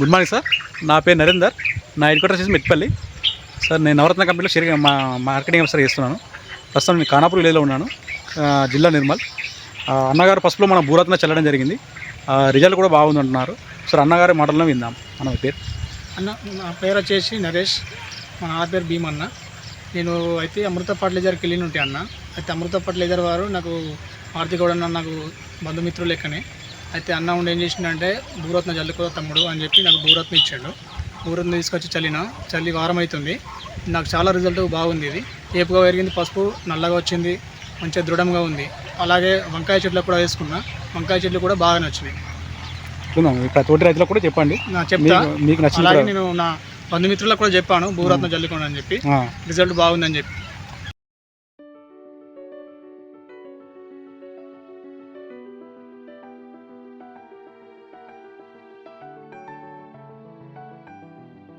Good morning sir. నా పేరు నరేందర్. నా హెడ్ క్వార్టర్స్ వచ్చేసి మెట్పల్లి. సార్ నేను నవరత్న కంపెనీలో షేర్ మా మార్కెటింగ్ ఆఫీసర్ చేస్తున్నాను. ప్రస్తుతం నేను ఖానాపూర్ విలేజ్లో ఉన్నాను. జిల్లా నిర్మల్. అన్నగారు పసుపులో మన భూరత్న చల్లడం జరిగింది. రిజల్ట్ కూడా బాగుంది అంటున్నారు సార్ అన్నగారి మాటలను విందాం. అన్న పేరు? అన్న నా పేరు వచ్చేసి నరేష్. మా నా పేరు భీమన్న. నేను అయితే అమృత ఫర్టిలైజర్కి వెళ్ళి ఉంటే అన్న. అయితే అమృత ఫర్టిలైజర్ వారు నాకు ఆర్థిక కూడా నాకు బంధుమిత్రులు లెక్కనే. అయితే అన్న ఉండి ఏం చేసిండంటే భూరత్న జల్లుకో తమ్ముడు అని చెప్పి నాకు భూరత్న ఇచ్చాడు. భూరత్న తీసుకొచ్చి చల్లిన చల్లి వారం అవుతుంది నాకు చాలా రిజల్ట్ బాగుంది ఇది. ఏపుగా పెరిగింది పసుపు నల్లగా వచ్చింది మంచిగా దృఢంగా ఉంది. అలాగే వంకాయ చెట్లు కూడా వేసుకున్నా వంకాయ చెట్లు కూడా బాగా నచ్చినాయి ఇక్కడ తోటి రైతులకు కూడా చెప్పండి. నా చెప్తా. మీకు అలాగే. నేను నా బంధుమిత్రులకు కూడా చెప్పాను భూరత్న జల్లుకోండి అని చెప్పి. రిజల్ట్ బాగుందని చెప్పి.